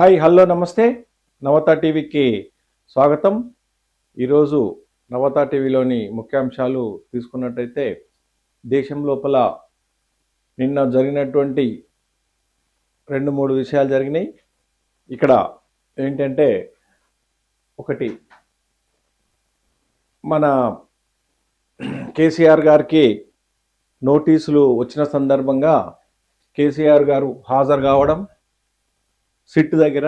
Hi hello నమస్తే. నవత టీవీకి స్వాగతం. ఈరోజు నవత టీవీలోని ముఖ్యాంశాలు తీసుకున్నట్టయితే దేశం లోపల నిన్న జరిగినటువంటి రెండు మూడు విషయాలు జరిగినాయి. ఇక్కడ ఏంటంటే ఒకటి మన కేసీఆర్ గారికి నోటీసులు వచ్చిన సందర్భంగా కేసీఆర్ గారు హాజరు కావడం సిట్ దగ్గర.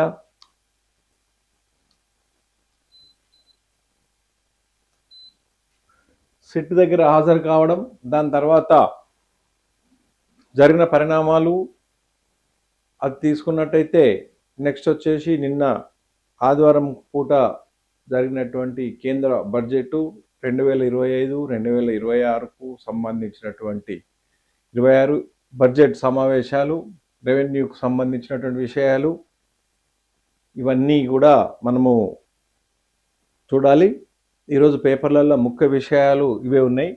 సిట్ దగ్గర హాజరు కావడం దాని తర్వాత జరిగిన పరిణామాలు అది తీసుకున్నట్టయితే నెక్స్ట్ వచ్చేసి నిన్న ఆదివారం పూట జరిగినటువంటి కేంద్ర బడ్జెట్ రెండు వేల ఇరవై ఐదు రెండు వేల ఇరవై ఆరుకు సంబంధించినటువంటి ఇరవై ఆరు బడ్జెట్ సమావేశాలు రెవెన్యూకు సంబంధించినటువంటి విషయాలు ఇవన్నీ కూడా మనము చూడాలి. ఈరోజు పేపర్లలో ముఖ్య విషయాలు ఇవే ఉన్నాయి.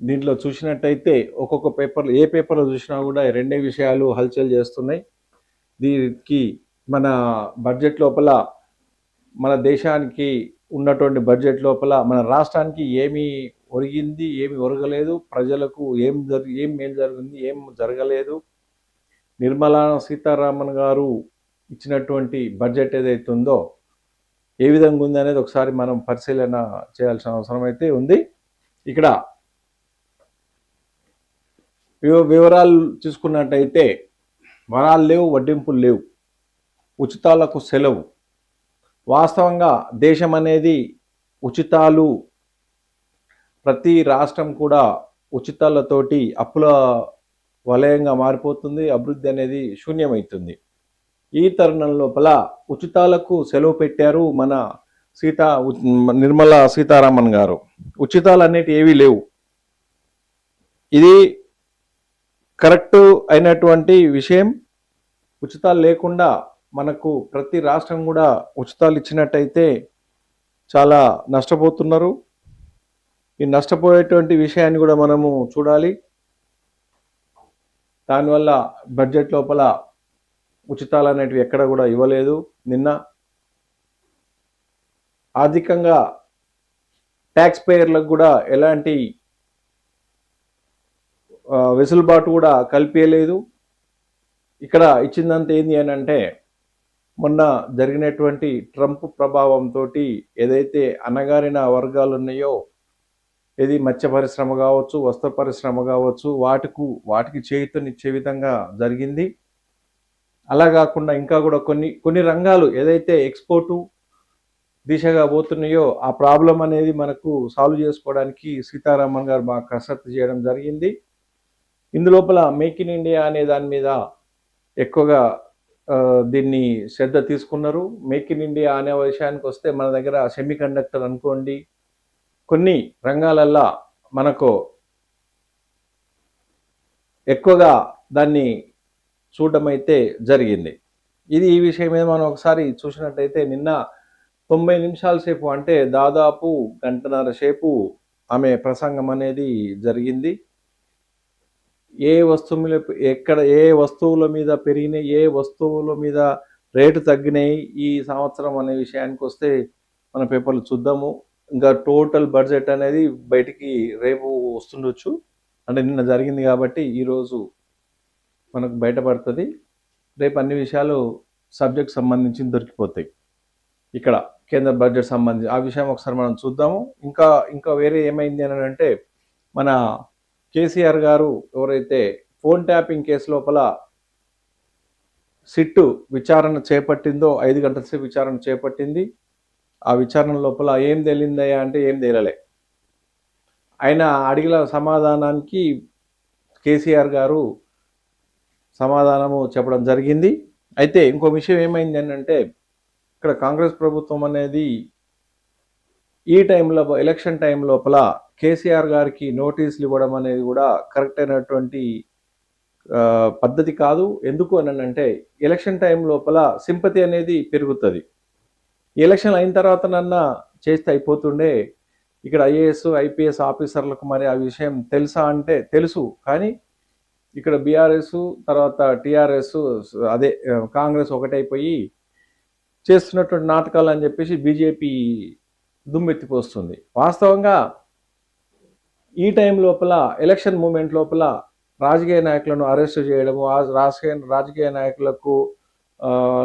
దీంట్లో చూసినట్టయితే ఒక్కొక్క పేపర్ ఏ పేపర్లో చూసినా కూడా రెండే విషయాలు హల్చల్ చేస్తున్నాయి. దీనికి మన బడ్జెట్ లోపల మన దేశానికి ఉన్నటువంటి బడ్జెట్ లోపల మన రాష్ట్రానికి ఏమి ఒరిగింది ఏమి ఒరగలేదు ప్రజలకు ఏం జరి ఏం మేలు జరిగింది ఏం జరగలేదు. నిర్మలా సీతారామన్ గారు ఇచ్చినటువంటి బడ్జెట్ ఏదైతే ఉందో ఏ విధంగా ఉంది అనేది ఒకసారి మనం పరిశీలన చేయాల్సిన అవసరం అయితే ఉంది. ఇక్కడ వివరాలు చూసుకున్నట్టయితే వరాలు లేవు వడ్డింపులు లేవు ఉచితాలకు సెలవు. వాస్తవంగా దేశం అనేది ఉచితాలు ప్రతి రాష్ట్రం కూడా ఉచితాలతోటి అప్పుల వలయంగా మారిపోతుంది అభివృద్ధి అనేది శూన్యమవుతుంది. ఈ తరుణం లోపల ఉచితాలకు సెలవు పెట్టారు మన సీతా నిర్మల నిర్మలా సీతారామన్ గారు. ఉచితాలు అనేటి ఏవీ లేవు. ఇది కరెక్ట్ అయినటువంటి విషయం. ఉచితాలు లేకుండా మనకు ప్రతి రాష్ట్రం కూడా ఉచితాలు ఇచ్చినట్టయితే చాలా నష్టపోతున్నారు. ఈ నష్టపోయేటువంటి విషయాన్ని కూడా మనము చూడాలి. దానివల్ల బడ్జెట్ లోపల ఉచితాలు అనేటివి ఎక్కడ కూడా ఇవ్వలేదు. నిన్న ఆర్థికంగా ట్యాక్స్ పేయర్లకు కూడా ఎలాంటి వెసులుబాటు కూడా కల్పించలేదు ఇక్కడ ఇచ్చిందంత ఏంది అని అంటే మొన్న జరిగినటువంటి ట్రంప్ ప్రభావంతో ఏదైతే అణగారిన వర్గాలు ఉన్నాయో ఇది మత్స్య పరిశ్రమ కావచ్చు వస్త్ర పరిశ్రమ కావచ్చు వాటికు వాటికి చేయుతనిచ్చే విధంగా జరిగింది. అలా కాకుండా ఇంకా కూడా కొన్ని కొన్ని రంగాలు ఏదైతే ఎక్స్పోర్టు దిశగా పోతున్నాయో ఆ ప్రాబ్లం అనేది మనకు సాల్వ్ చేసుకోవడానికి సీతారామన్ గారు బాగా కసరత్తు చేయడం జరిగింది. ఇందులోపల మేక్ ఇన్ ఇండియా అనే దాని మీద ఎక్కువగా దీన్ని శ్రద్ధ తీసుకున్నారు. మేక్ ఇన్ ఇండియా అనే విషయానికి వస్తే మన దగ్గర సెమీ కండక్టర్ అనుకోండి కొన్ని రంగాలల్లో మనకు ఎక్కువగా దాన్ని చూడడం అయితే జరిగింది. ఇది ఈ విషయం మీద మనం ఒకసారి చూసినట్టయితే నిన్న తొంభై నిమిషాల సేపు అంటే దాదాపు గంటన్నర సేపు ఆమె ప్రసంగం అనేది జరిగింది. ఏ వస్తువు మీద ఎక్కడ ఏ వస్తువుల మీద పెరిగినాయి ఏ వస్తువుల మీద రేటు తగ్గినాయి ఈ సంవత్సరం అనే విషయానికి వస్తే మన పేపర్లు చూద్దాము. ఇంకా టోటల్ బడ్జెట్ అనేది బయటికి రేపు వస్తుండొచ్చు. అంటే నిన్న జరిగింది కాబట్టి ఈరోజు మనకు బయటపడుతుంది. రేపు అన్ని విషయాలు సబ్జెక్ట్ సంబంధించి దొరికిపోతాయి. ఇక్కడ కేంద్ర బడ్జెట్ సంబంధించి ఆ విషయం ఒకసారి మనం చూద్దాము. ఇంకా ఇంకా వేరే ఏమైంది అని అంటే మన కేసీఆర్ గారు ఎవరైతే ఫోన్ ట్యాపింగ్ కేసు లోపల సిట్టు విచారణ చేపట్టిందో ఐదు గంటల సేపు విచారణ చేపట్టింది. ఆ విచారణ లోపల ఏం తేలిందయ్యా అంటే ఏం తేలలే. ఆయన అడిగిన సమాధానానికి కేసీఆర్ గారు సమాధానము చెప్పడం జరిగింది. అయితే ఇంకో విషయం ఏమైంది అని అంటే ఇక్కడ కాంగ్రెస్ ప్రభుత్వం అనేది ఈ టైంలో ఎలక్షన్ టైం లోపల కేసీఆర్ గారికి నోటీసులు ఇవ్వడం అనేది కూడా కరెక్ట్ అయినటువంటి పద్ధతి కాదు. ఎందుకు అని అంటే ఎలక్షన్ టైం లోపల సింపతి అనేది పెరుగుతుంది. ఎలక్షన్ అయిన తర్వాత నన్న చేస్తే అయిపోతుండే. ఇక్కడ ఐఏఎస్ ఐపీఎస్ ఆఫీసర్లకు మరి ఆ విషయం తెలుసా అంటే తెలుసు. కానీ ఇక్కడ బీఆర్ఎస్ తర్వాత టీఆర్ఎస్ అదే కాంగ్రెస్ ఒకటైపోయి చేస్తున్నటువంటి నాటకాలు అని చెప్పేసి బీజేపీ దుమ్మెత్తిపోస్తుంది. వాస్తవంగా ఈ టైం లోపల ఎలక్షన్ మూమెంట్ లోపల రాజకీయ నాయకులను అరెస్ట్ చేయడము రాజకీయ రాజకీయ నాయకులకు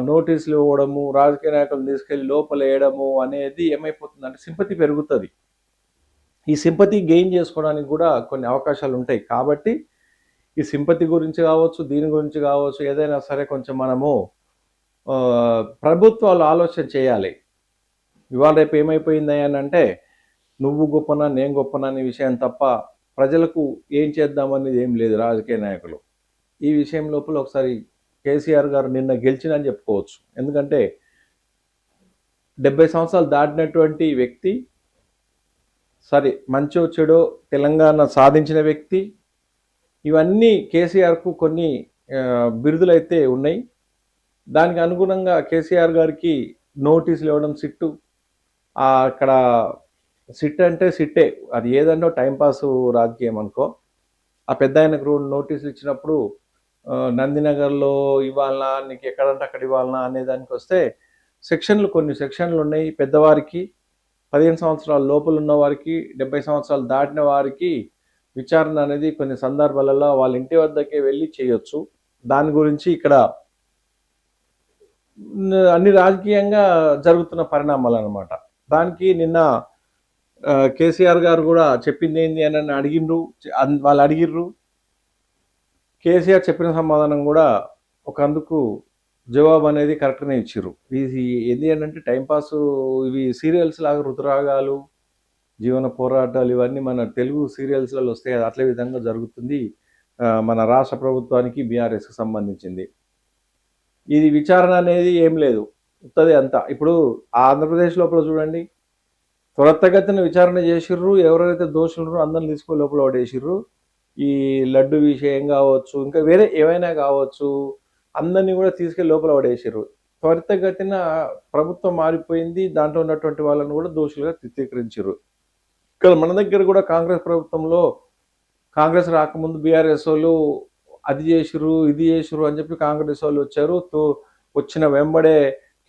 నోటీసులు ఇవ్వడము రాజకీయ నాయకులను తీసుకెళ్ళి లోపల వేయడము అనేది ఏమైపోతుంది అంటే సింపతి పెరుగుతుంది. ఈ సింపతి గెయిన్ చేసుకోవడానికి కూడా కొన్ని అవకాశాలు ఉంటాయి కాబట్టి ఈ సింపతి గురించి కావచ్చు దీని గురించి కావచ్చు ఏదైనా సరే కొంచెం మనము ప్రభుత్వాలు ఆలోచన చేయాలి. ఇవాళ రేపు ఏమైపోయింది అని అంటే నువ్వు గొప్పనా నేను గొప్పనా అనే విషయం తప్ప ప్రజలకు ఏం చేద్దామనేది ఏం లేదు రాజకీయ నాయకులు. ఈ విషయం లోపల ఒకసారి కేసీఆర్ గారు నిన్న గెలిచినని చెప్పుకోవచ్చు. ఎందుకంటే డెబ్బై సంవత్సరాలు దాటినటువంటి వ్యక్తి సరే మంచో చెడో తెలంగాణ సాధించిన వ్యక్తి ఇవన్నీ కేసీఆర్కు కొన్ని బిరుదులైతే ఉన్నాయి. దానికి అనుగుణంగా కేసీఆర్ గారికి నోటీసులు ఇవ్వడం సిట్టు. అక్కడ సిట్ అంటే సిట్టే. అది ఏదంటో టైంపాస్ రాజకీయం అనుకో. ఆ పెద్ద ఆయనకు రెండు నోటీసులు ఇచ్చినప్పుడు నందినగర్లో ఇవ్వాలనా నీకు ఎక్కడంటే అక్కడ ఇవ్వాలనా అనే దానికి వస్తే సెక్షన్లు కొన్ని సెక్షన్లు ఉన్నాయి. పెద్దవారికి పదిహేను సంవత్సరాల లోపల ఉన్న వారికి డెబ్బై సంవత్సరాలు దాటిన వారికి విచారణ అనేది కొన్ని సందర్భాలలో వాళ్ళ ఇంటి వద్దకే వెళ్ళి చేయొచ్చు. దాని గురించి ఇక్కడ అన్ని రాజకీయంగా జరుగుతున్న పరిణామాలు అనమాట దానికి నిన్న కేసీఆర్ గారు కూడా చెప్పింది ఏంది అని అడిగిండ్రు. అన్- వాళ్ళు అడిగిర్రు. కేసీఆర్ చెప్పిన సమాధానం కూడా ఒక అందుకు జవాబు అనేది కరెక్ట్గానే ఇచ్చిర్రు. ఇది ఏంది అని అంటే టైంపాస్ ఇవి సీరియల్స్ లాగా రుతురాగాలు జీవన పోరాటాలు ఇవన్నీ మన తెలుగు సీరియల్స్లలో వస్తాయి. అట్లే విధంగా జరుగుతుంది. మన రాష్ట్ర ప్రభుత్వానికి బీఆర్ఎస్కి సంబంధించింది. ఇది విచారణ అనేది ఏం లేదు. ఉత్తది అంతా. ఇప్పుడు ఆంధ్రప్రదేశ్ లోపల చూడండి. త్వరతగతిన విచారణ చేసిర్రు. ఎవరైతే దోషులు అందరిని తీసుకొని లోపల పడేసిర్రు. ఈ లడ్డు విషయం కావచ్చు ఇంకా వేరే ఏవైనా కావచ్చు అందరినీ కూడా తీసుకెళ్ళి లోపల పడేసిర్రు. త్వరితగతిన ప్రభుత్వం మారిపోయింది. దాంట్లో ఉన్నటువంటి వాళ్ళని కూడా దోషులుగా చిత్రీకరించారు ఇక్కడ మన దగ్గర కూడా కాంగ్రెస్ ప్రభుత్వంలో కాంగ్రెస్ రాకముందు బీఆర్ఎస్ వాళ్ళు అది చేసిర్రు ఇది చేసిర్రు అని చెప్పి కాంగ్రెస్ వాళ్ళు వచ్చారు. తో వచ్చిన వెంబడే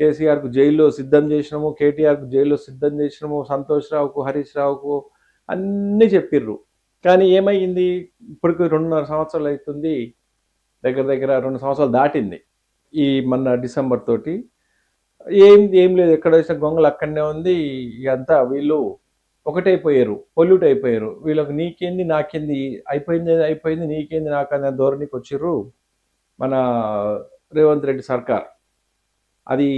కేసీఆర్కు జైల్లో సిద్ధం చేసినాము కేటీఆర్కు జైల్లో సిద్ధం చేసినాము సంతోష్ రావుకు హరీష్ రావుకు అన్నీ చెప్పిర్రు. కానీ ఏమైంది? ఇప్పటికి రెండున్నర సంవత్సరాలు అవుతుంది దగ్గర దగ్గర రెండు సంవత్సరాలు దాటింది ఈ మొన్న డిసెంబర్ తోటి. ఏం ఏం లేదు ఎక్కడ వేసిన గొంగలు అక్కడనే ఉంది ఇదంతా వీళ్ళు ఒకటైపోయారు పొల్యూట్ అయిపోయారు వీళ్ళకి నీకేంది నాకేంది అయిపోయింది అయిపోయింది నీకేంది నాకు ధోరణికి వచ్చిర్రు మన రేవంత్ రెడ్డి సర్కార్. అది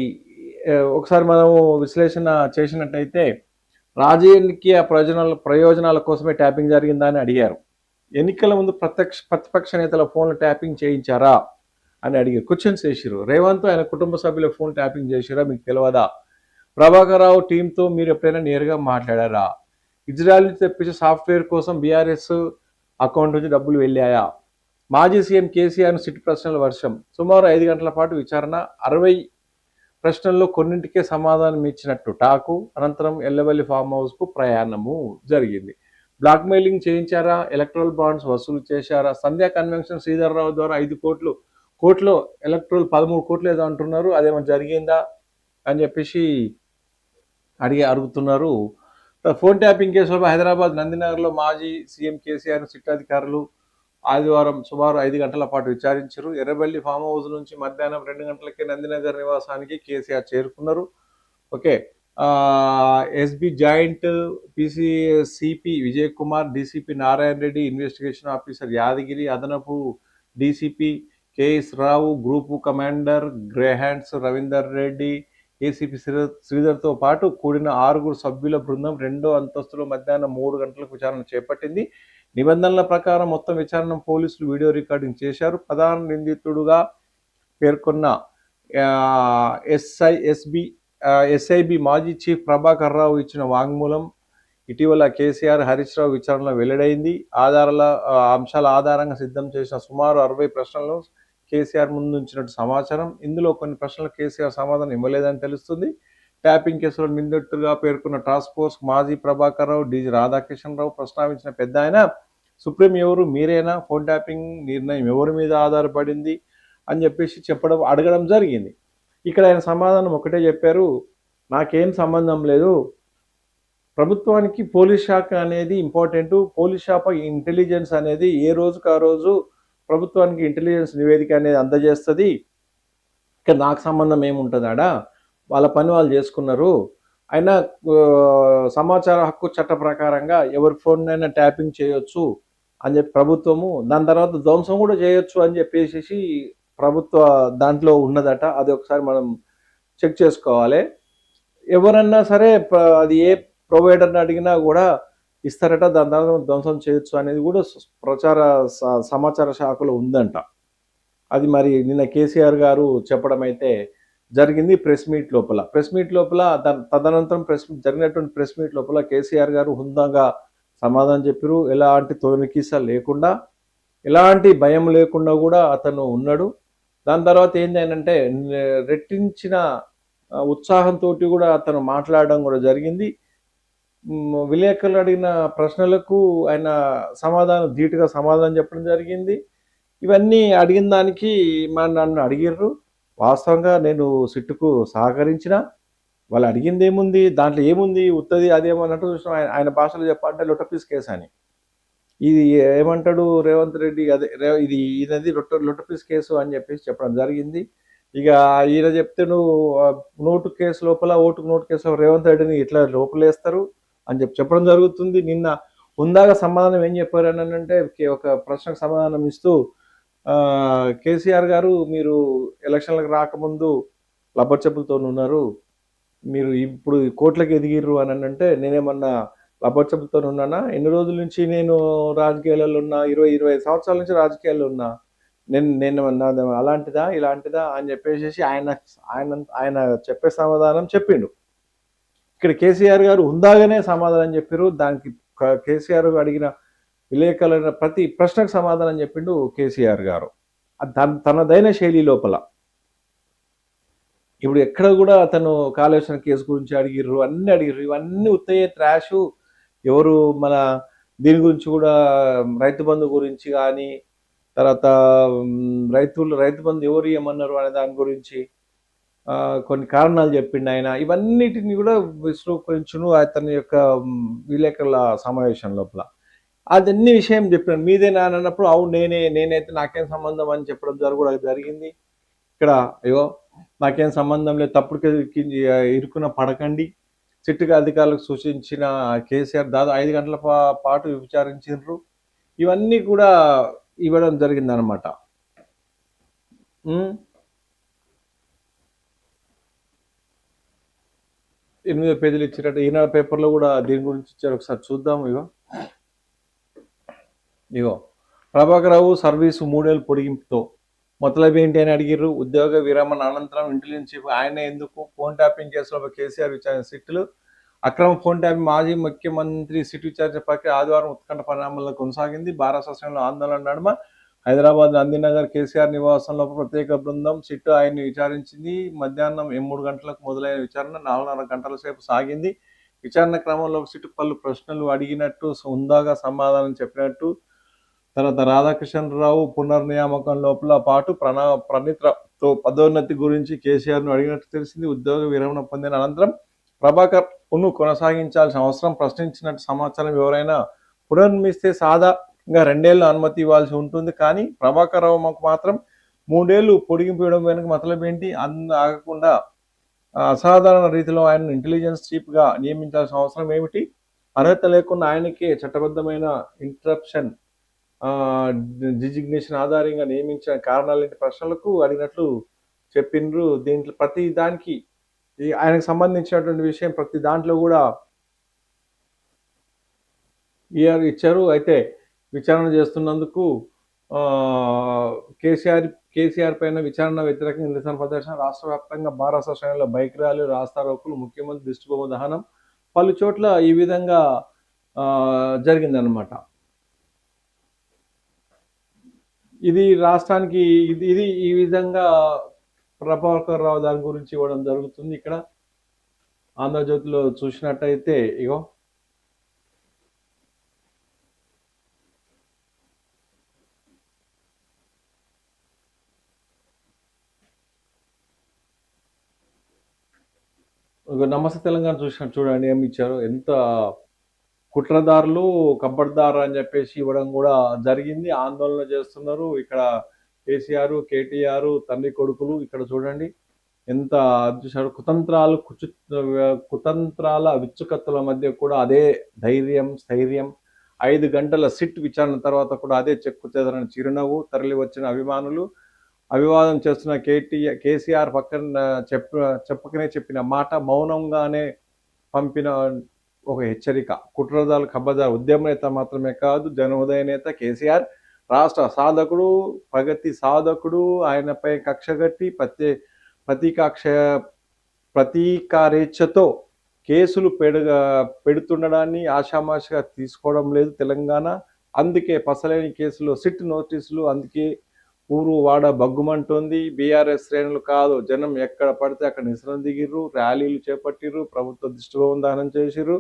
ఒకసారి మనము విశ్లేషణ చేసినట్టయితే రాజకీయ ప్రయోజనాల ప్రయోజనాల కోసమే ట్యాపింగ్ జరిగిందా అని అడిగారు. ఎన్నికల ముందు ప్రత్యక్ష ప్రతిపక్ష నేతల ఫోన్లు ట్యాపింగ్ చేయించారా అని అడిగారు. క్వశ్చన్స్ వేసారు రేవంత్ ఆయన కుటుంబ సభ్యుల ఫోన్ ట్యాపింగ్ చేసిరా మీకు తెలియదా ప్రభాకర్ రావు టీంతో మీరు ఎప్పుడైనా నేరుగా మాట్లాడారా? ఇజ్రాయల్ నుంచి తెప్పించే సాఫ్ట్వేర్ కోసం బీఆర్ఎస్ అకౌంట్ నుంచి డబ్బులు వెళ్ళాయా? మాజీ సీఎం కేసీఆర్ సిట్ ప్రశ్నల వర్షం. సుమారు ఐదు గంటల పాటు విచారణ. అరవై ప్రశ్నల్లో కొన్నింటికే సమాధానం ఇచ్చినట్టు టాకు. అనంతరం ఎల్లవల్లి ఫామ్ హౌస్కు ప్రయాణము జరిగింది. బ్లాక్ మెయిలింగ్ చేయించారా? ఎలక్ట్రల్ బాండ్స్ వసూలు చేశారా? సంధ్యా కన్వెన్షన్ శ్రీధర్రావు ద్వారా ఐదు కోట్లు కోట్లు ఎలక్ట్రల్ పదమూడు కోట్లు ఏదో అంటున్నారు. అదేమో జరిగిందా? అని చెప్పేసి అడిగి అడుగుతున్నారు. ఫోన్ ట్యాపింగ్ కేసులో హైదరాబాద్ నందినగర్లో మాజీ సీఎం కేసీఆర్ సిట్టాధికారులు ఆదివారం సుమారు ఐదు గంటల పాటు విచారించారు. ఎర్రబెల్లి ఫామ్ హౌస్ నుంచి మధ్యాహ్నం రెండు గంటలకే నందినగర్ నివాసానికి కేసీఆర్ చేరుకున్నారు. Okay. SB joint PC CP Vijay Kumar DCP Narayana Reddy investigation officer Yadagiri అదనపు DCP KS Rao group commander greyhounds Ravinder Reddy ACP Sridhar శ్రీధర్తో పాటు కూడిన ఆరుగురు సభ్యుల బృందం రెండో అంతస్తులో మధ్యాహ్నం మూడు గంటలకు విచారణ చేపట్టింది. నిబంధనల ప్రకారం మొత్తం విచారణ పోలీసులు వీడియో రికార్డింగ్ చేశారు. ప్రధాన నిందితుడుగా పేర్కొన్న ఎస్ఐ ఎస్బి ఎస్ఐబి మాజీ చీఫ్ ప్రభాకర్ రావు ఇచ్చిన వాంగ్మూలం ఇటీవల కేసీఆర్ హరీష్ రావు విచారణలో వెల్లడైంది. ఆధారాల అంశాల ఆధారంగా సిద్ధం చేసిన సుమారు అరవై ప్రశ్నలను కేసీఆర్ ముందు ఉంచినట్టు సమాచారం. ఇందులో కొన్ని ప్రశ్నలకు కేసీఆర్ సమాధానం ఇవ్వలేదని తెలుస్తుంది. ట్యాపింగ్ కేసులో నిందితుడుగా పేర్కొన్న టాస్క్ ఫోర్స్ మాజీ ప్రభాకర్ రావు డీజీ రాధాకిషన్ రావు ప్రస్తావించిన పెద్ద ఆయన సుప్రీం ఎవరు? మీరేనా? ఫోన్ ట్యాపింగ్ నిర్ణయం ఎవరి మీద ఆధారపడింది? అని చెప్పేసి చెప్పడం అడగడం జరిగింది. ఇక్కడ ఆయన సమాధానం ఒకటే చెప్పారు. నాకేం సంబంధం లేదు. ప్రభుత్వానికి పోలీస్ శాఖ అనేది ఇంపార్టెంట్ పోలీస్ శాఖ ఇంటెలిజెన్స్ అనేది ఏ రోజుకు ఆ రోజు ప్రభుత్వానికి ఇంటెలిజెన్స్ నివేదిక అనేది అందజేస్తుంది. ఇక నాకు సంబంధం ఏముంటుందాడా వాళ్ళ పని వాళ్ళు చేసుకున్నారు. అయినా సమాచార హక్కు చట్ట ప్రకారంగా ఎవరి ఫోన్నైనా ట్యాపింగ్ చేయొచ్చు అని చెప్పి ప్రభుత్వము దాని తర్వాత ధ్వంసం కూడా చేయొచ్చు అని చెప్పేసి ప్రభుత్వ దాంట్లో ఉన్నదట. అది ఒకసారి మనం చెక్ చేసుకోవాలి. ఎవరన్నా సరే అది ఏ ప్రొవైడర్ని అడిగినా కూడా ఇస్తారట దాని తర్వాత ధ్వంసం చేయొచ్చు అనేది కూడా ప్రచార స- సమాచార శాఖలో ఉందంట. అది మరి నిన్న కేసీఆర్ గారు చెప్పడం అయితే జరిగింది ప్రెస్ మీట్ లోపల. ప్రెస్ మీట్ లోపల దాని తదనంతరం ప్రెస్ జరిగినటువంటి ప్రెస్ మీట్ లోపల కేసీఆర్ గారు హుందాగా సమాధానం చెప్పారు. ఎలాంటి తోనికీస లేకుండా ఎలాంటి భయం లేకుండా కూడా అతను ఉన్నాడు. దాని తర్వాత ఏంటంటే రెట్టించిన ఉత్సాహంతో కూడా అతను మాట్లాడడం కూడా జరిగింది. విలేకరులు అడిగిన ప్రశ్నలకు ఆయన సమాధానం ధీటుగా సమాధానం చెప్పడం జరిగింది. ఇవన్నీ అడిగిన దానికి మా నన్ను అడిగిర్రు. వాస్తవంగా నేను సిట్టుకు సహకరించిన వాళ్ళు అడిగింది ఏముంది దాంట్లో ఏముంది ఉత్తది అదేమన్నట్టు చూసిన ఆయన ఆయన భాషలో చెప్పాలంటే లొటపీస్ కేసు అని. ఇది ఏమంటాడు రేవంత్ రెడ్డి అదే రే- ఇది ఈయనది లొట్ట లొటపీస్ కేసు అని చెప్పేసి చెప్పడం జరిగింది. ఇక ఈయన చెప్తే నువ్వు నోటు కేసు లోపల ఓటుకు నోటు కేసు రేవంత్ రెడ్డిని ఇట్లా లోపలేస్తారు. అని చెప్పి చెప్పడం జరుగుతుంది. నిన్న ఉందాగా సమాధానం ఏం చెప్పారు అని అంటే ఒక ప్రశ్నకు సమాధానం ఇస్తూ కేసీఆర్ గారు మీరు ఎలక్షన్లకు రాకముందు లబ్బర్ చెప్పులతో ఉన్నారు. మీరు ఇప్పుడు కోట్లకు ఎదిగిర్రు అని అంటే నేనేమన్నా లబ్బర్ చెప్పులతో ఉన్నానా? ఎన్ని రోజుల నుంచి నేను రాజకీయాలలో ఉన్నా? ఇరవై ఇరవై సంవత్సరాల నుంచి రాజకీయాల్లో ఉన్నా? నేను నేను అలాంటిదా ఇలాంటిదా అని చెప్పేసి ఆయన ఆయన ఆయన చెప్పే సమాధానం చెప్పిండు. ఇక్కడ కేసీఆర్ గారు ఉందాగానే సమాధానం చెప్పారు. దానికి కేసీఆర్ అడిగిన విలేకరుల ప్రతి ప్రశ్నకు సమాధానం చెప్పిండు కేసీఆర్ గారు. తన తనదైన శైలి లోపల. ఇప్పుడు ఎక్కడ కూడా అతను కాళేశ్వరం కేసు గురించి అడిగిర్రు అన్ని అడిగిర్రు. ఇవన్నీ ఉత్తయ్యే ట్రాష్ ఎవరు మన దీని గురించి కూడా రైతు బంధు గురించి కానీ తర్వాత రైతులు రైతు బంధు ఎవరు ఏమన్నారు అనే దాని గురించి కొన్ని కారణాలు చెప్పిండు ఆయన. ఇవన్నిటిని కూడా విశ్లేషించును అతని యొక్క విలేకరుల సమావేశం లోపల. అదన్ని విషయం చెప్పాను మీదేనా అన్నప్పుడు అవును నేనే నేనైతే నాకేం సంబంధం అని చెప్పడం జరగడం జరిగింది. ఇక్కడ అయ్యో నాకేం సంబంధం లేదు తప్పుడు ఇరుకున పడకండి. సిట్టుగా అధికారులకు సూచించిన కేసీఆర్ దాదాపు ఐదు గంటల పాటు విచారించారు ఇవన్నీ కూడా ఇవ్వడం జరిగిందనమాట ఎనిమిదో పేజీలు ఇచ్చారట ఈనాడు పేపర్లో కూడా దీని గురించి ఇచ్చారు. ఒకసారి చూద్దాం ఇగో. ఇగో ప్రభాకరరావు సర్వీసు మూడేళ్ళు పొడిగింపుతో మొదలవి ఏంటి అని అడిగిర్రు. ఉద్యోగ విరమణ అనంతరం ఇంటెలిజెన్స్ చీఫ్ ఆయన ఎందుకు ఫోన్ ట్యాపింగ్ కేసులో కేసీఆర్ విచారణ సిట్లు? అక్రమ ఫోన్ ట్యాపింగ్ మాజీ ముఖ్యమంత్రి సిట్ విచారణ ప్రక్రియ ఆదివారం ఉత్కంఠ పరిణామాల్లో కొనసాగింది. భారత రాష్ట్రంలో ఆందోళన నడుమ హైదరాబాద్ నందినగర్ కేసీఆర్ నివాసంలో ప్రత్యేక బృందం సిట్ ఆయన్ని విచారించింది. మధ్యాహ్నం మూడు గంటలకు మొదలైన విచారణ నాలుగున్నర గంటల సేపు సాగింది. విచారణ క్రమంలో సిట్ పలు ప్రశ్నలు అడిగినట్టు హుందాగా సమాధానం చెప్పినట్టు. తర్వాత రాధాకృష్ణరావు పునర్నియామకం లోపల పాటు ప్రణా ప్రణీత్తో పదోన్నతి గురించి కేసీఆర్ను అడిగినట్టు తెలిసింది. ఉద్యోగ విరమణ పొందిన అనంతరం ప్రభాకర్ను కొనసాగించాల్సిన అవసరం ప్రశ్నించినట్టు సమాచారం ఎవరైనా పునర్మిస్తే సాదా? ఇంకా రెండేళ్ళు అనుమతి ఇవ్వాల్సి ఉంటుంది. కానీ ప్రభాకర్ రావు మాకు మాత్రం మూడేళ్ళు పొడిగింపు ఇవ్వడం వెనుక మతలబ్ ఏంటి? అంద ఆగకుండా అసాధారణ రీతిలో ఆయన ఇంటెలిజెన్స్ చీఫ్గా నియమించాల్సిన అవసరం ఏమిటి? అర్హత లేకుండా ఆయనకే చట్టబద్ధమైన ఇంటరప్షన్ డిజిగ్నేషన్ ఆధారంగా నియమించిన కారణాలేంటి ప్రశ్నలకు అడిగినట్లు చెప్పిండ్రు దీంట్లో ప్రతి దానికి ఈ ఆయనకు సంబంధించినటువంటి విషయం ప్రతి దాంట్లో కూడా ఇయర్ ఇచ్చారు. అయితే విచారణ చేస్తున్నందుకు కేసీఆర్ కేసీఆర్ పైన విచారణ వ్యతిరేకంగా నిరసన ప్రదర్శన రాష్ట్ర వ్యాప్తంగా భారత శ్రేణిలో బైక్ ర్యాలీ రాస్తారోకులు ముఖ్యమంత్రి దిష్టిబొమ్మ దహనం పలు చోట్ల ఈ విధంగా జరిగిందనమాట ఇది రాష్ట్రానికి ఇది ఇది ఈ విధంగా ప్రభాకర్ రావు దాని గురించి ఇవ్వడం జరుగుతుంది. ఇక్కడ ఆంధ్రజ్యోతిలో చూసినట్టయితే ఇగో నమస్తే తెలంగాణ చూసిన చూడండి ఏమి ఇచ్చారు? ఎంత కుట్రదారులు కబ్బర్దారు అని చెప్పేసి ఇవ్వడం కూడా జరిగింది. ఆందోళన చేస్తున్నారు. ఇక్కడ కేసీఆర్ కేటీఆర్ తండ్రి కొడుకులు ఇక్కడ చూడండి. ఎంత చూశారు కుతంత్రాలు కుచు కుతంత్రాల విచ్చుకత్తుల మధ్య కూడా అదే ధైర్యం స్థైర్యం. ఐదు గంటల సిట్ విచారణ తర్వాత కూడా అదే చెక్కు చెదరని చిరునవ్వు తరలి వచ్చిన అభిమానులు. అభివాదం చేస్తున్న కేటీఆర్ కేసీఆర్ పక్కన చెప్ప చెప్పకనే చెప్పిన మాట మౌనంగానే పంపిన ఒక హెచ్చరిక. కుట్రదాలు కబ్బదాలు ఉద్యమ నేత మాత్రమే కాదు జనోదయ నేత కేసీఆర్ రాష్ట్ర సాధకుడు ప్రగతి సాధకుడు ఆయనపై కక్షగట్టి ప్రతి ప్రతీకాక్ష ప్రతీకారేచ్ఛతో కేసులు పెడగా పెడుతుండడాన్ని ఆషామాషగా తీసుకోవడం లేదు తెలంగాణ. అందుకే పసలేని కేసులో సిట్ నోటీసులు అందుకే ఊరు వాడ బగ్గుమంటోంది బీఆర్ఎస్ శ్రేణులు కాదు. జనం ఎక్కడ పడితే అక్కడ నిసరం దిగిర్రు ర్యాలీలు చేపట్టిర్రు ప్రభుత్వ దిష్టిభవం దానం చేసిర్రు.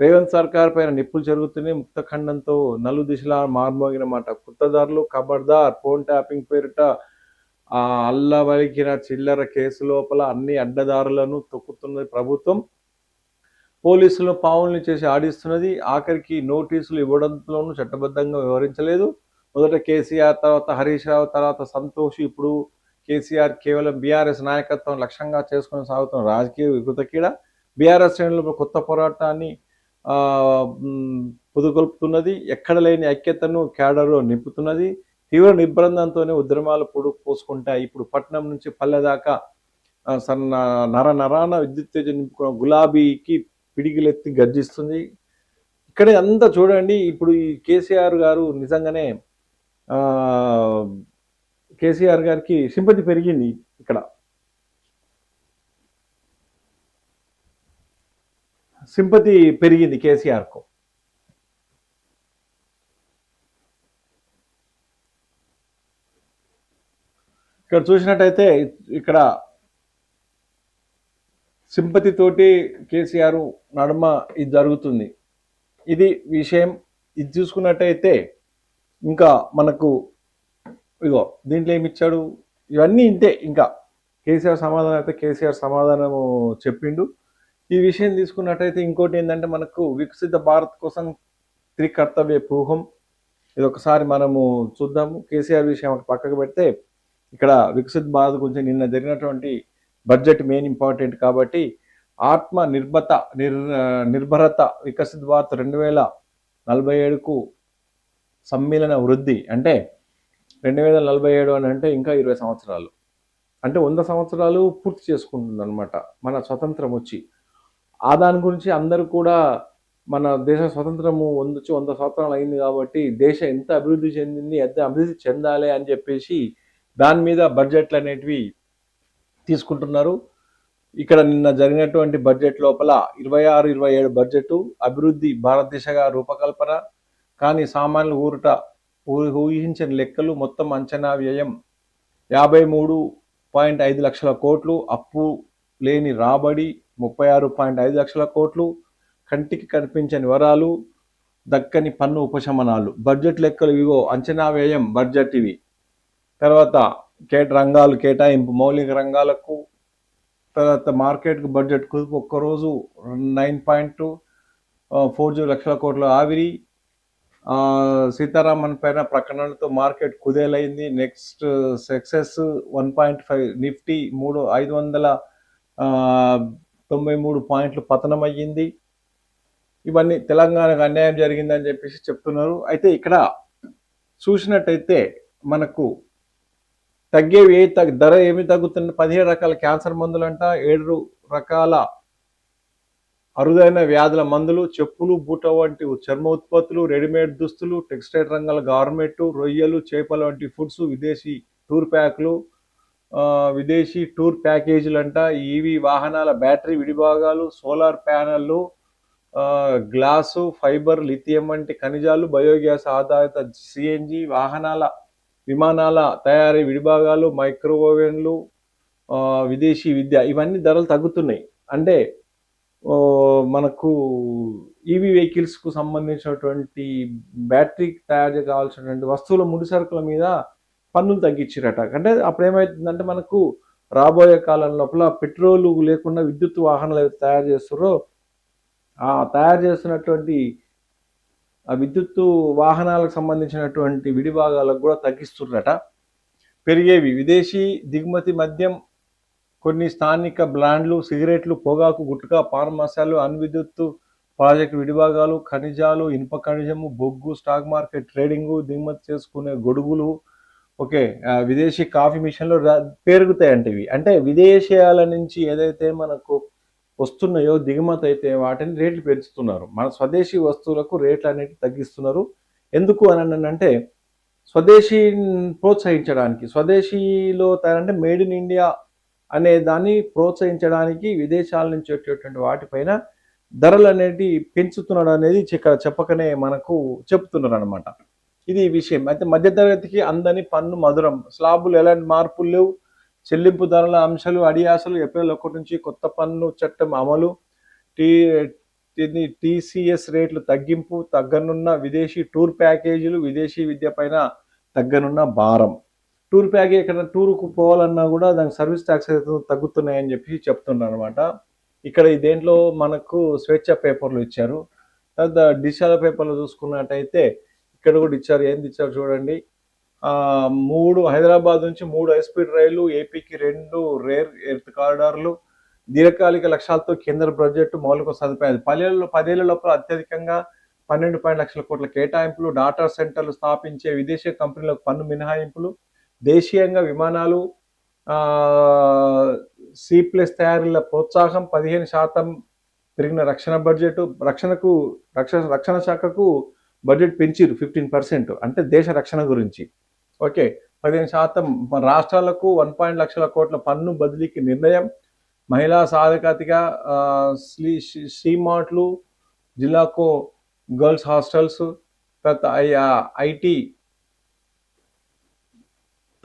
రేవంత్ సర్కార్ పైన నిప్పులు జరుగుతున్నాయి. ముక్తఖండంతో నలు దిశలా మార్మోగిన మాట. కుత్తదారులు ఖబర్దార్ ఫోన్ ట్యాపింగ్ పేరిట ఆ అల్లవలికిన చిల్లర కేసు లోపల అన్ని అడ్డదారులను తొక్కుతున్నది ప్రభుత్వం. పోలీసులను పావుల్ని చేసి ఆడిస్తున్నది. ఆఖరికి నోటీసులు ఇవ్వడంలోనూ చట్టబద్ధంగా వివరించలేదు మొదట కేసీఆర్ తర్వాత హరీష్ రావు తర్వాత సంతోష్ ఇప్పుడు కేసీఆర్ కేవలం బీఆర్ఎస్ నాయకత్వం లక్ష్యంగా చేసుకుని సాగుతున్న రాజకీయ వికృతకీడ బీఆర్ఎస్ శ్రేణులు కొత్త పోరాటాన్ని పుదుగొల్పుతున్నది ఎక్కడ లేని ఐక్యతను క్యాడర్లో నింపుతున్నది తీవ్ర నిర్బంధంతోనే ఉద్యమాలు పొడు పోసుకుంటాయి. ఇప్పుడు పట్నం నుంచి పల్లె దాకా సన్న నర నరాన విద్యుత్ తేజ నింపుకున్న గులాబీకి పిడిగిలెత్తి గర్జిస్తుంది. ఇక్కడే అంతా చూడండి ఇప్పుడు ఈ కేసీఆర్ గారు నిజంగానే కేసీఆర్ గారికి సింపతి పెరిగింది ఇక్కడ. సింపతి పెరిగింది కేసీఆర్కు. ఇక్కడ చూసినట్టయితే ఇక్కడ సింపతితోటి కేసీఆర్ నడుమ ఇది జరుగుతుంది. ఇది విషయం ఇది చూసుకున్నట్టయితే ఇంకా మనకు ఇగో దీంట్లో ఏమిచ్చాడు ఇవన్నీ ఇంతే ఇంకా. కేసీఆర్ సమాధానం అయితే కేసీఆర్ సమాధానము చెప్పిండు. ఈ విషయం తీసుకున్నట్టయితే ఇంకోటి ఏంటంటే మనకు వికసిత భారత్ కోసం త్రికర్తవ్య పూహం ఇది ఒకసారి మనము చూద్దాము. కేసీఆర్ విషయం పక్కకు పెడితే ఇక్కడ వికసిత భారత్ గురించి నిన్న జరిగినటువంటి బడ్జెట్ మెయిన్ ఇంపార్టెంట్ కాబట్టి ఆత్మ నిర్భత నిర్ నిర్భరత వికసిత భారత్ రెండు వేల నలభై ఏడుకు సమ్మేళన వృద్ధి అంటే రెండు వేల నలభై ఏడు అని అంటే ఇంకా ఇరవై సంవత్సరాలు. అంటే వంద సంవత్సరాలు పూర్తి చేసుకుంటుంది అనమాట మన స్వతంత్రం వచ్చి. ఆ దాని గురించి అందరూ కూడా మన దేశ స్వతంత్రము వందొచ్చి వంద సంవత్సరాలు అయింది కాబట్టి దేశం ఎంత అభివృద్ధి చెందింది ఎంత అభివృద్ధి చెందాలి అని చెప్పేసి దాని మీద బడ్జెట్లు అనేటివి తీసుకుంటున్నారు. ఇక్కడ నిన్న జరిగినటువంటి బడ్జెట్ లోపల ఇరవై ఆరు ఇరవై ఏడు బడ్జెట్ అభివృద్ధి భారతదేశగా రూపకల్పన కానీ సామాన్యులు ఊరుట ఊహించిన లెక్కలు మొత్తం అంచనా వ్యయం యాభై మూడు పాయింట్ ఐదు లక్షల కోట్లు అప్పు లేని రాబడి ముప్పై ఆరు పాయింట్ ఐదు లక్షల కోట్లు కంటికి కనిపించని వరాలు దక్కని పన్ను ఉపశమనాలు. బడ్జెట్ లెక్కలు ఇవో అంచనా వ్యయం బడ్జెట్ ఇవి. తర్వాత కేట రంగాలు కేటాయింపు మౌలిక రంగాలకు తర్వాత మార్కెట్కు బడ్జెట్కు ఒక్కరోజు నైన్ పాయింట్ ఫోర్ జీరో లక్షల కోట్ల ఆవిరి సీతారామన్ పైన ప్రకటనలతో market కుదేలైంది. Next sensex one point five Nifty మూడు ఐదు వందల తొంభై మూడు పాయింట్లు పతనమయ్యింది. ఇవన్నీ తెలంగాణకు అన్యాయం జరిగిందని చెప్పేసి చెప్తున్నారు. అయితే ఇక్కడ చూసినట్టయితే మనకు తగ్గేవి ఏ తగ్గ ధర ఏమి తగ్గుతుంది పదిహేడు రకాల క్యాన్సర్ మందులంట ఏడు రకాల అరుదైన వ్యాధుల మందులు చెప్పులు బూట వంటి చర్మ ఉత్పత్తులు రెడీమేడ్ దుస్తులు టెక్స్టైల్ రంగాల గవర్నమెంట్ రొయ్యలు చేపలు వంటి ఫుడ్స్ విదేశీ టూర్ ప్యాక్లు విదేశీ టూర్ ప్యాకేజీలు అంట ఈవీ వాహనాల బ్యాటరీ విడిభాగాలు సోలార్ ప్యానెళ్ళు గ్లాసు ఫైబర్ లిథియం వంటి ఖనిజాలు బయోగ్యాస్ ఆధారిత సిఎన్జి వాహనాల విమానాల తయారీ విడిభాగాలు మైక్రోవేవెన్లు విదేశీ విద్య ఇవన్నీ ధరలు తగ్గుతున్నాయి. అంటే మనకు ఈవీ వెహికల్స్కు సంబంధించినటువంటి బ్యాటరీ తయారు కావాల్సినటువంటి వస్తువుల ముడి సరుకుల మీద పన్నులు తగ్గించారట. అంటే అప్పుడు ఏమవుతుందంటే మనకు రాబోయే కాలం లోపల పెట్రోలు లేకుండా విద్యుత్ వాహనాలు ఏవైతే తయారు చేస్తారో ఆ తయారు చేస్తున్నటువంటి ఆ విద్యుత్తు వాహనాలకు సంబంధించినటువంటి విడిభాగాలకు కూడా తగ్గిస్తున్నట పెరిగేవి. విదేశీ దిగుమతి మద్యం కొన్ని స్థానిక బ్లాండ్లు సిగరెట్లు పొగాకు గుట్కా పాన్ మసాలు అణ్విద్యుత్తు ప్రాజెక్ట్ విడిభాగాలు ఖనిజాలు ఇనుప ఖనిజము బొగ్గు స్టాక్ మార్కెట్ ట్రేడింగు దిగుమతి చేసుకునే గొడుగులు. ఓకే విదేశీ కాఫీ మిషన్లు పెరుగుతాయంటే ఇవి. అంటే విదేశాల నుంచి ఏదైతే మనకు వస్తున్నాయో దిగుమతి అయితే వాటిని రేట్లు పెంచుతున్నారు. మన స్వదేశీ వస్తువులకు రేట్లు అనేవి తగ్గిస్తున్నారు. ఎందుకు అని అంటే స్వదేశీ ప్రోత్సహించడానికి స్వదేశీలో తయారంటే మేడ్ ఇన్ ఇండియా అనే దాన్ని ప్రోత్సహించడానికి విదేశాల నుంచి వచ్చేటువంటి వాటిపైన ధరలు అనేటివి పెంచుతున్నాడు అనేది ఇక్కడ చెప్పకనే మనకు చెప్తున్నారు అనమాట ఇది విషయం. అయితే మధ్యతరగతికి అందని పన్ను మధురం. స్లాబులు ఎలాంటి మార్పులు లేవు. చెల్లింపు ధరల అంశాలు అడియాసలు ఏప్రిల్ ఒకటి నుంచి కొత్త పన్ను చట్టం అమలు టీ టీసీఎస్ రేట్లు తగ్గింపు తగ్గనున్న విదేశీ టూర్ ప్యాకేజీలు విదేశీ విద్య పైన తగ్గనున్న భారం. టూర్ ప్యాక్ ఎక్కడ టూర్కు పోవాలన్నా కూడా దానికి సర్వీస్ ట్యాక్స్ అయితే తగ్గుతున్నాయని చెప్పి చెప్తున్నారు అనమాట ఇక్కడ ఈ దేంట్లో మనకు స్వేచ్ఛ పేపర్లు ఇచ్చారు. తర్వాత డిశాల పేపర్లు చూసుకున్నట్టయితే ఇక్కడ కూడా ఇచ్చారు. ఏంది ఇచ్చారు చూడండి. మూడు హైదరాబాద్ నుంచి మూడు హైస్పీడ్ రైళ్ళు ఏపీకి రెండు రేర్ ఎర్త్ కారిడార్లు దీర్ఘకాలిక లక్ష్యాలతో కేంద్ర బడ్జెట్ మౌలిక సదుపాయాలు. పల్లెల్లో పదేళ్ళ లోపల అత్యధికంగా పన్నెండు పాయింట్ లక్షల కోట్ల కేటాయింపులు డాటా సెంటర్లు స్థాపించే విదేశీ కంపెనీలకు పన్ను మినహాయింపులు దేశీయంగా విమానాలు సి ప్లస్ తయారీల ప్రోత్సాహం పదిహేను శాతం పెరిగిన రక్షణ బడ్జెట్ రక్షణకు రక్షణ రక్షణ శాఖకు బడ్జెట్ పెంచిరు ఫిఫ్టీన్ పర్సెంట్ అంటే దేశ రక్షణ గురించి. ఓకే. పదిహేను శాతం రాష్ట్రాలకు వన్ పాయింట్ లక్షల కోట్ల పన్ను బదిలీకి నిర్ణయం. మహిళా సాధికారిగా శ్రీ శ్రీమార్ట్లు జిల్లాకో గర్ల్స్ హాస్టల్స్ తర్వాత ఐటీ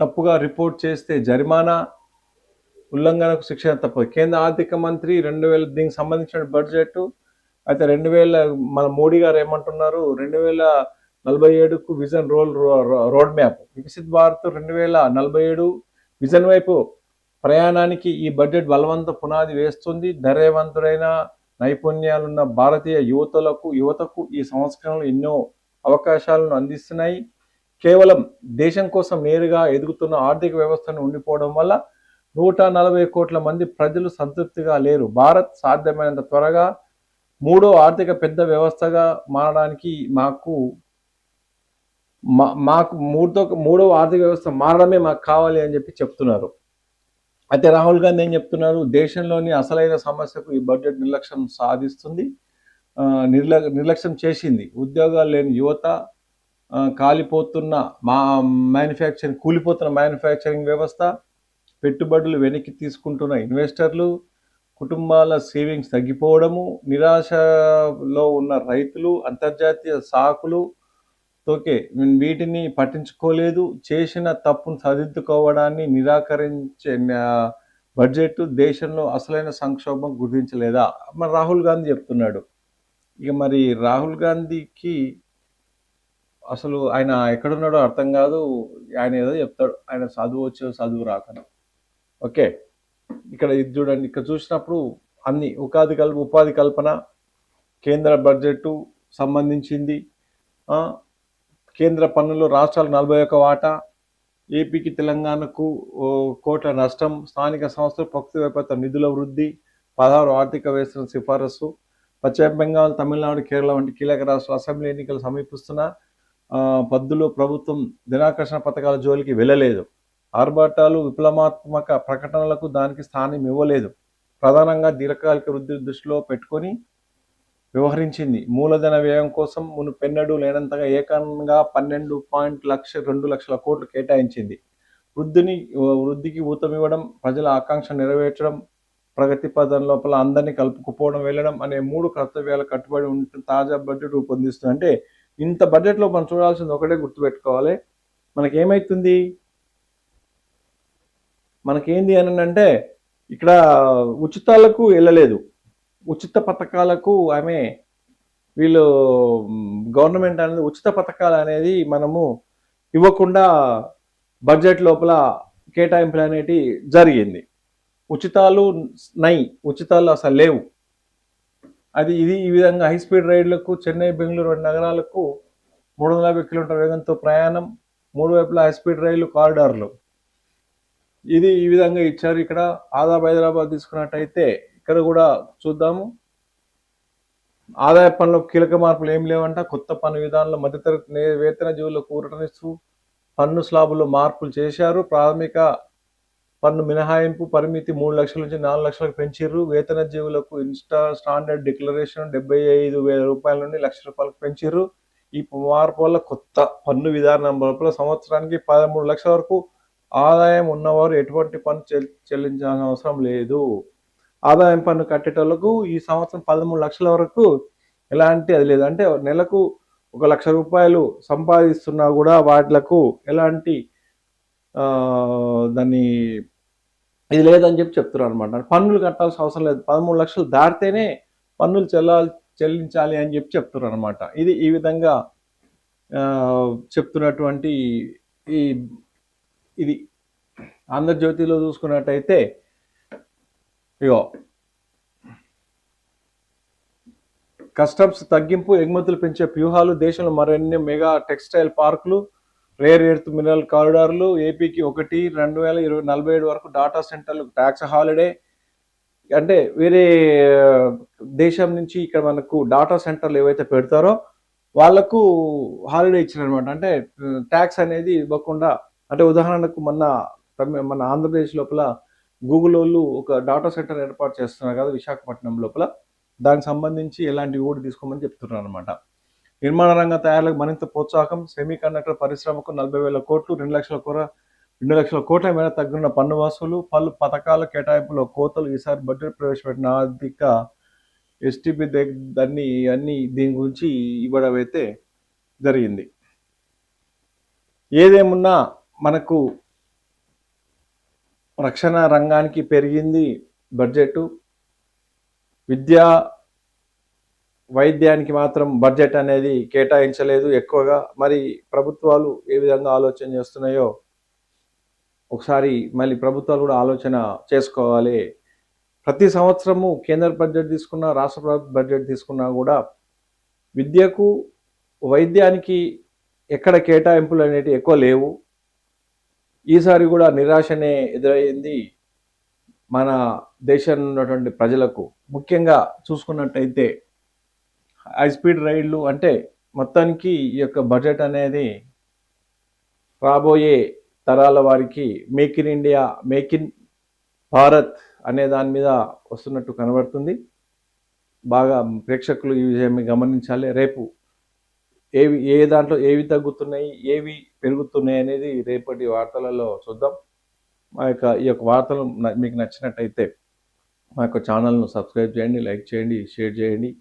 తప్పుగా రిపోర్ట్ చేస్తే జరిమానా ఉల్లంఘనకు శిక్షణ తప్పదు కేంద్ర ఆర్థిక మంత్రి రెండు వేల దీనికి సంబంధించిన బడ్జెట్ అయితే రెండు వేల మన మోడీ గారు ఏమంటున్నారు? రెండు వేల నలభై ఏడుకు vision roll road map. Viksit Bharat రెండు వేల నలభై ఏడు విజన్ వైపు ప్రయాణానికి ఈ బడ్జెట్ బలవంత పునాది వేస్తుంది. ధైర్యవంతుడైన నైపుణ్యాలున్న భారతీయ యువతలకు యువతకు ఈ సంస్కరణలు ఎన్నో అవకాశాలను అందిస్తున్నాయి. కేవలం దేశం కోసం నేరుగా ఎదుగుతున్న ఆర్థిక వ్యవస్థను ఉండిపోవడం వల్ల నూట నలభై కోట్ల మంది ప్రజలు సంతృప్తిగా లేరు. భారత్ సాధ్యమైనంత త్వరగా మూడో ఆర్థిక పెద్ద వ్యవస్థగా మారడానికి మాకు మా- మాకు మూడో మూడో ఆర్థిక వ్యవస్థ మారడమే మాకు కావాలి అని చెప్పి చెప్తున్నారు. అయితే రాహుల్ గాంధీ ఏం చెప్తున్నారు? దేశంలోని అసలైన సమస్యకు ఈ బడ్జెట్ నిర్లక్ష్యం సాధిస్తుంది. నిర్ల నిర్లక్ష్యం చేసింది. ఉద్యోగాలు లేని యువత కాలిపోతున్న మా మ్యానుఫ్యాక్చరింగ్ కూలిపోతున్న మ్యానుఫ్యాక్చరింగ్ వ్యవస్థ పెట్టుబడులు వెనక్కి తీసుకుంటున్న ఇన్వెస్టర్లు కుటుంబాల సేవింగ్స్ తగ్గిపోవడము నిరాశలో ఉన్న రైతులు అంతర్జాతీయ సాకులు ఓకే వీటిని పట్టించుకోలేదు. చేసిన తప్పును సరిదిద్దుకోవడాన్ని నిరాకరించే బడ్జెట్ దేశంలో అసలైన సంక్షోభం గుర్తించలేదా? మరి రాహుల్ గాంధీ చెప్తున్నాడు. ఇక మరి రాహుల్ గాంధీకి అసలు ఆయన ఎక్కడున్నాడో అర్థం కాదు. ఆయన ఏదో చెప్తాడు. ఆయన చదువు వచ్చే చదువు రాకను. ఓకే? ఇక్కడ ఇది చూడండి. ఇక్కడ చూసినప్పుడు అన్ని ఉపాధి కల్ప ఉపాధి కల్పన కేంద్ర బడ్జెట్ సంబంధించింది. కేంద్ర పన్నులు రాష్ట్రాలు నలభై ఒక్క వాటా. ఏపీకి తెలంగాణకు కోట్ల నష్టం. స్థానిక సంస్థలు ప్రకృతి వైపరీత నిధుల వృద్ధి. పదహారు ఆర్థిక వ్యవస్థల సిఫారసు. పశ్చిమ బెంగాల్ తమిళనాడు కేరళ వంటి కీలక రాష్ట్రాల అసెంబ్లీ ఎన్నికలు సమీపిస్తున్న పద్దులో ప్రభుత్వం దినాకర్షణ పథకాల జోలికి వెళ్ళలేదు. ఆర్భాటాలు విప్లవాత్మక ప్రకటనలకు దానికి స్థానం ఇవ్వలేదు. ప్రధానంగా దీర్ఘకాలిక వృద్ధి దృష్టిలో పెట్టుకొని వ్యవహరించింది. మూలధన వ్యయం కోసం మునుపెన్నడూ లేనంతగా ఏకంగా పన్నెండు పాయింట్ లక్ష రెండు లక్షల కోట్లు కేటాయించింది. వృద్ధిని వృద్ధికి ఊతమివ్వడం ప్రజల ఆకాంక్ష నెరవేర్చడం ప్రగతి పదం లోపల అందరినీ కలుపుకుపోవడం వెళ్ళడం అనే మూడు కర్తవ్యాలు కట్టుబడి ఉంటే తాజా బడ్జెట్ రూపొందిస్తుంది. అంటే ఇంత బడ్జెట్లో మనం చూడాల్సింది ఒకటే గుర్తుపెట్టుకోవాలి. మనకేమవుతుంది మనకేంది అని అంటే ఇక్కడ ఉచితాలకు వెళ్ళలేదు. ఉచిత పథకాలకు ఆమె వీళ్ళు గవర్నమెంట్ అనేది ఉచిత పథకాలు అనేది మనము ఇవ్వకుండా బడ్జెట్ లోపల కేటాయింపులు అనేటి జరిగింది. ఉచితాలు నై ఉచితాలు అసలు లేవు. అది ఇది ఈ విధంగా హై స్పీడ్ రైళ్ళకు చెన్నై బెంగళూరు వంటి నగరాలకు మూడు వందల యాభై కిలోమీటర్ వేగంతో ప్రయాణం మూడు వైపులా హై స్పీడ్ రైలు కారిడార్లు ఇది ఈ విధంగా ఇచ్చారు. ఇక్కడ ఆదాబ్ హైదరాబాద్ తీసుకున్నట్టయితే ఇక్కడ కూడా చూద్దాము. ఆదాయ పన్నులో కీలక మార్పులు ఏం లేవంట. కొత్త పన్ను విధానంలో మధ్యతరగతి నే- వేతన జీవులకు ఊరటనిస్తూ పన్ను స్లాబుల్లో మార్పులు చేశారు. ప్రాథమిక పన్ను మినహాయింపు పరిమితి మూడు లక్షల నుంచి నాలుగు లక్షలకు పెంచిర్రు. వేతన జీవులకు ఇన్స్టా స్టాండర్డ్ డిక్లరేషన్ డెబ్బై ఐదు వేల రూపాయల నుండి లక్ష రూపాయలకు పెంచిర్రు. ఈ మార్పు వల్ల కొత్త పన్ను విధానం లోపల సంవత్సరానికి పదమూడు లక్షల వరకు ఆదాయం ఉన్నవారు ఎటువంటి పన్ను చెల్ చెల్లించాల్సిన అవసరం లేదు. ఆదాయం పన్ను కట్టేటోళ్ళకు ఈ సంవత్సరం పదమూడు లక్షల వరకు ఎలాంటి అది లేదు. అంటే నెలకు ఒక లక్ష రూపాయలు సంపాదిస్తున్నా కూడా వాటిలకు ఎలాంటి దాన్ని ఇది లేదని చెప్పి చెప్తున్నారు అనమాట పన్నులు కట్టాల్సిన అవసరం లేదు. పదమూడు లక్షలు దాటితేనే పన్నులు చెల్లాలి చెల్లించాలి అని చెప్పి చెప్తున్నారు అనమాట ఇది ఈ విధంగా చెప్తున్నటువంటి ఈ ఇది. ఆంధ్రజ్యోతిలో చూసుకున్నట్టయితే ఇగో కస్టమ్స్ తగ్గింపు ఎగుమతులు పెంచే వ్యూహాలు దేశంలో మరిన్ని మెగా టెక్స్టైల్ పార్కులు రేర్ ఎర్త్ మినరల్ కారిడార్లు ఏపీకి ఒకటి రెండు వేల ఇరవై నలభై ఏడు వరకు డాటా సెంటర్లు ట్యాక్స్ హాలిడే. అంటే వేరే దేశం నుంచి ఇక్కడ మనకు డాటా సెంటర్లు ఏవైతే పెడతారో వాళ్ళకు హాలిడే ఇచ్చారనమాట అంటే ట్యాక్స్ అనేది ఇవ్వకుండా అంటే ఉదాహరణకు మన మన ఆంధ్రప్రదేశ్ లోపల గూగుల్ వాళ్ళు ఒక డాటా సెంటర్ ఏర్పాటు చేస్తున్నారు కదా విశాఖపట్నం లోపల. దానికి సంబంధించి ఎలాంటివి కూడా తీసుకోమని చెప్తున్నారు అనమాట నిర్మాణ రంగ తయారులకు మరింత ప్రోత్సాహం సెమీ కండక్టర్ పరిశ్రమకు నలభై వేల కోట్లు రెండు లక్షల కూర రెండు లక్షల కోట్ల మేర తగ్గిన పన్ను వసూలు పలు పథకాల కేటాయింపులో కోతలు ఈసారి బడ్జెట్ ప్రవేశపెట్టిన ఆర్థిక ఎస్టీపీ దాన్ని అన్ని దీని గురించి ఇవ్వడం అయితే జరిగింది. ఏదేమున్నా మనకు రక్షణ రంగానికి పెరిగింది బడ్జెట్ విద్యా వైద్యానికి మాత్రం బడ్జెట్ అనేది కేటాయించలేదు ఎక్కువగా. మరి ప్రభుత్వాలు ఏ విధంగా ఆలోచన చేస్తున్నాయో ఒకసారి మళ్ళీ ప్రభుత్వాలు కూడా ఆలోచన చేసుకోవాలి. ప్రతి సంవత్సరము కేంద్ర బడ్జెట్ తీసుకున్నా రాష్ట్ర బడ్జెట్ తీసుకున్నా కూడా విద్యకు వైద్యానికి ఎక్కడ కేటాయింపులు అనేటివి ఎక్కువ లేవు. ఈసారి కూడా నిరాశనే ఎదురయ్యింది మన దేశంలో ఉన్నటువంటి ప్రజలకు. ముఖ్యంగా చూసుకున్నట్టయితే హై స్పీడ్ రైళ్ళు అంటే మొత్తానికి ఈ యొక్క బడ్జెట్ అనేది రాబోయే తరాల వారికి make in India make in Bharat అనే దాని మీద వస్తున్నట్టు కనబడుతుంది. బాగా ప్రేక్షకులు ఈ విషయం గమనించాలి. రేపు ఏవి ఏ దాంట్లో ఏవి తగ్గుతున్నాయి ఏవి పెరుగుతున్నాయి అనేది రేపటి వార్తలలో చూద్దాం. మా యొక్క ఈ యొక్క వార్తలు మీకు నచ్చినట్టయితే మా యొక్క ఛానల్ను సబ్స్క్రైబ్ చేయండి లైక్ చేయండి షేర్ చేయండి.